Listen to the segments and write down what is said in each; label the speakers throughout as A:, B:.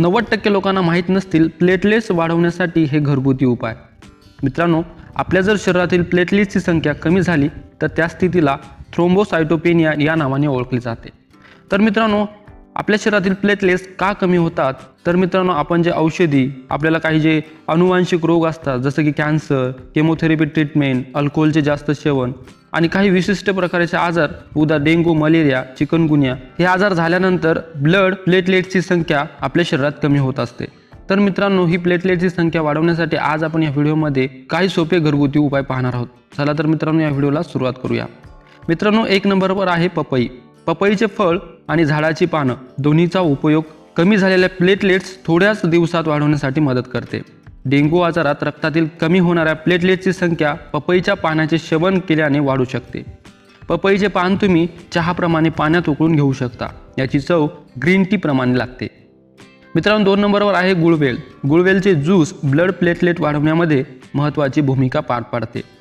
A: नव्वद टक्के लोकांना माहीत नसतील प्लेटलेट्स वाढवण्यासाठी हे घरगुती उपाय. मित्रांनो आपल्या जर शरीरातील प्लेटलेट्सची संख्या कमी झाली तर त्या स्थितीला थ्रोम्बोसायटोपेनिया या नावाने ओळखली जाते. तर मित्रांनो आपल्या शरीरातील प्लेटलेट्स का कमी होतात? तर मित्रांनो आपण जे औषधी आपल्याला काही जे अनुवांशिक रोग असतात जसं की कॅन्सर केमोथेरपी ट्रीटमेंट अल्कोहोलचे जास्त सेवन आणि काही विशिष्ट प्रकारचे आजार उदा डेंगू मलेरिया चिकनगुनिया हे आजार झाल्यानंतर ब्लड प्लेटलेट्सची संख्या आपल्या शरीरात कमी होत असते. तर मित्रांनो ही प्लेटलेटची संख्या वाढवण्यासाठी आज आपण या व्हिडिओमध्ये काही सोपे घरगुती उपाय पाहणार आहोत. चला तर मित्रांनो या व्हिडिओला सुरुवात करूया. मित्रांनो एक नंबरवर आहे पपई. पपईचे फळ आणि झाडाची पानं दोन्हीचा उपयोग कमी झालेल्या प्लेटलेट्स थोड्याच दिवसात वाढवण्यासाठी मदत करते. डेंग्यू आजारात रक्तातील कमी होणाऱ्या प्लेटलेट्सची संख्या पपईच्या पाण्याचे सेवन केल्याने वाढू शकते. पपईचे पान तुम्ही चहाप्रमाणे पाण्यात उकळून घेऊ शकता. याची चव ग्रीन टी प्रमाणे लागते. मित्रांनो दोन नंबरवर आहे गुळवेल. गुळवेलचे ज्यूस ब्लड प्लेटलेट वाढवण्यामध्ये महत्त्वाची भूमिका पार पाडते.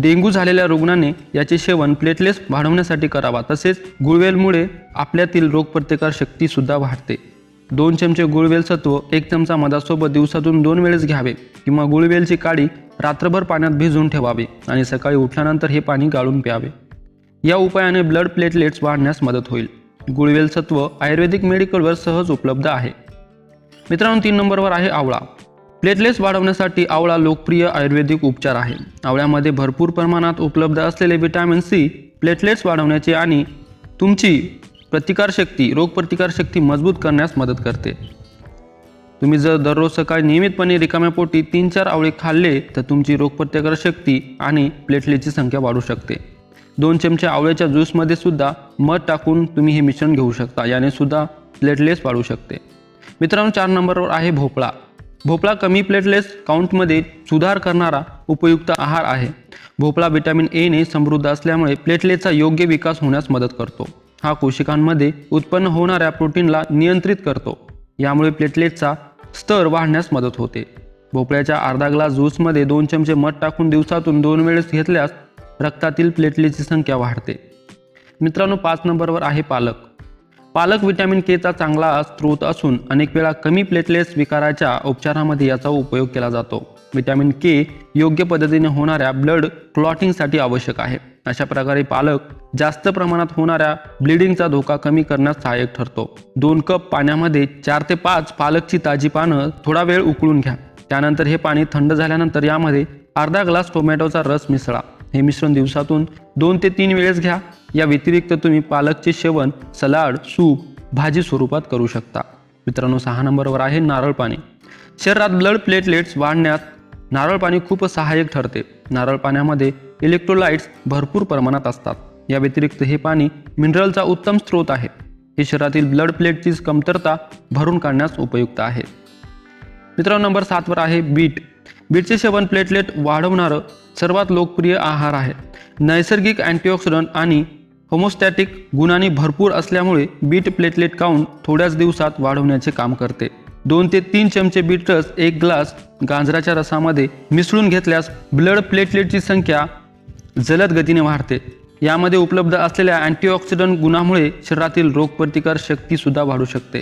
A: डेंग्यू झालेल्या रुग्णाने याचे सेवन प्लेटलेट्स वाढवण्यासाठी करावा. तसेच गुळवेलमुळे आपल्यातील रोगप्रतिकार शक्तीसुद्धा वाढते. दोन चमचे गुळवेल सत्व एक चमचा मधासोबत दिवसातून दोन वेळेस घ्यावे किंवा गुळवेलची काडी रात्रभर पाण्यात भिजवून ठेवावे आणि सकाळी उठल्यानंतर हे पाणी गाळून प्यावे. या उपायाने ब्लड प्लेटलेट्स वाढण्यास मदत होईल. गुळवेल सत्व आयुर्वेदिक मेडिकलवर सहज उपलब्ध आहे. मित्रांनो तीन नंबरवर आहे आवळा. प्लेटलेट्स वाढवण्यासाठी आवळा लोकप्रिय आयुर्वेदिक उपचार आहे. आवळ्यामध्ये भरपूर प्रमाणात उपलब्ध असलेले विटॅमिन सी प्लेटलेट्स वाढवण्याचे आणि तुमची प्रतिकारशक्ती रोगप्रतिकारशक्ती मजबूत करण्यास मदत करते. तुम्ही जर दररोज सकाळी नियमितपणे रिकाम्या पोटी तीन चार आवळे खाल्ले तर तुमची रोगप्रतिकारशक्ती आणि प्लेटलेटची संख्या वाढू शकते. दोन चमचे आवळ्याच्या ज्यूसमध्ये सुद्धा मध टाकून तुम्ही हे मिश्रण घेऊ शकता. याने सुद्धा प्लेटलेट्स वाढू शकते. मित्रांनो चार नंबरवर आहे भोपळा. भोपळा कमी प्लेटलेस काउंटमध्ये सुधार करणारा उपयुक्त आहार आहे. भोपळा विटॅमिन एने समृद्ध असल्यामुळे प्लेटलेटचा योग्य विकास होण्यास मदत करतो. हा कोशिकांमध्ये उत्पन्न होणाऱ्या प्रोटीनला नियंत्रित करतो. यामुळे प्लेटलेटचा स्तर वाढण्यास मदत होते. भोपळ्याच्या अर्धा ग्लास ज्यूसमध्ये दोन चमचे मध टाकून दिवसातून दोन वेळेस घेतल्यास रक्तातील प्लेटलेटची संख्या वाढते. मित्रांनो पाच नंबरवर आहे पालक. पालक व्हिटॅमिन केचा चांगला स्रोत असून अनेक वेळा कमी प्लेटलेट्स विकाराच्या उपचारामध्ये याचा उपयोग केला जातो. विटॅमिन के योग्य पद्धतीने होणाऱ्या ब्लड क्लॉटिंगसाठी आवश्यक आहे. अशा प्रकारे पालक जास्त प्रमाणात होणाऱ्या ब्लिडिंगचा धोका कमी करण्यास सहाय्यक ठरतो. दोन कप पाण्यामध्ये चार ते पाच पालकची ताजी पानं थोडा वेळ उकळून घ्या. त्यानंतर हे पाणी थंड झाल्यानंतर यामध्ये अर्धा ग्लास टोमॅटोचा रस मिसळा. हे मिश्रण दिवसातून दोन ते तीन वेळेस घ्या. या व्यतिरिक्त तुम्ही पालकचे सेवन सलाड सूप भाजी स्वरूपात करू शकता. मित्रांनो सहा नंबरवर आहे नारळ पाणी. शरीरात ब्लड प्लेटलेट्स वाढण्यात नारळ पाणी खूप सहाय्यक ठरते. नारळ पाण्यामध्ये इलेक्ट्रोलाइट्स भरपूर प्रमाणात असतात. या व्यतिरिक्त हे पाणी मिनरलचा उत्तम स्रोत आहे. हे शरीरातील ब्लड प्लेटची कमतरता भरून काढण्यास उपयुक्त आहे. मित्रांनो नंबर सातवर आहे बीट. बीटचे सेवन प्लेटलेट वाढवणारं सर्वात लोकप्रिय आहार आहे. नैसर्गिक अँटीऑक्सिडंट आणि होमोस्टॅटिक गुणांनी भरपूर असल्यामुळे बीट प्लेटलेट काउंट थोड्याच दिवसात वाढवण्याचे काम करते. दोन ते तीन चमचे बीट रस एक ग्लास गाजराच्या रसामध्ये मिसळून घेतल्यास ब्लड प्लेटलेटची संख्या जलद गतीने वाढते. यामध्ये उपलब्ध असलेल्या अँटीऑक्सिडंट गुणामुळे शरीरातील रोगप्रतिकार शक्तीसुद्धा वाढू शकते.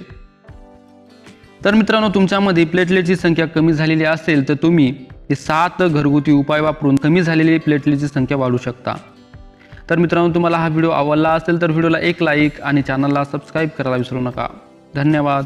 A: तर मित्रांनो तुमच्यामध्ये प्लेटलेटची संख्या कमी झालेली असेल तर तुम्ही हे सात घरगुती उपाय वापरून कमी झालेली प्लेटलेटची संख्या वाढू शकता. तर मित्रांनो तुम्हाला हा व्हिडिओ आवडला असेल तर व्हिडिओला एक लाईक आणि चॅनलला सबस्क्राईब करायला विसरू नका. धन्यवाद.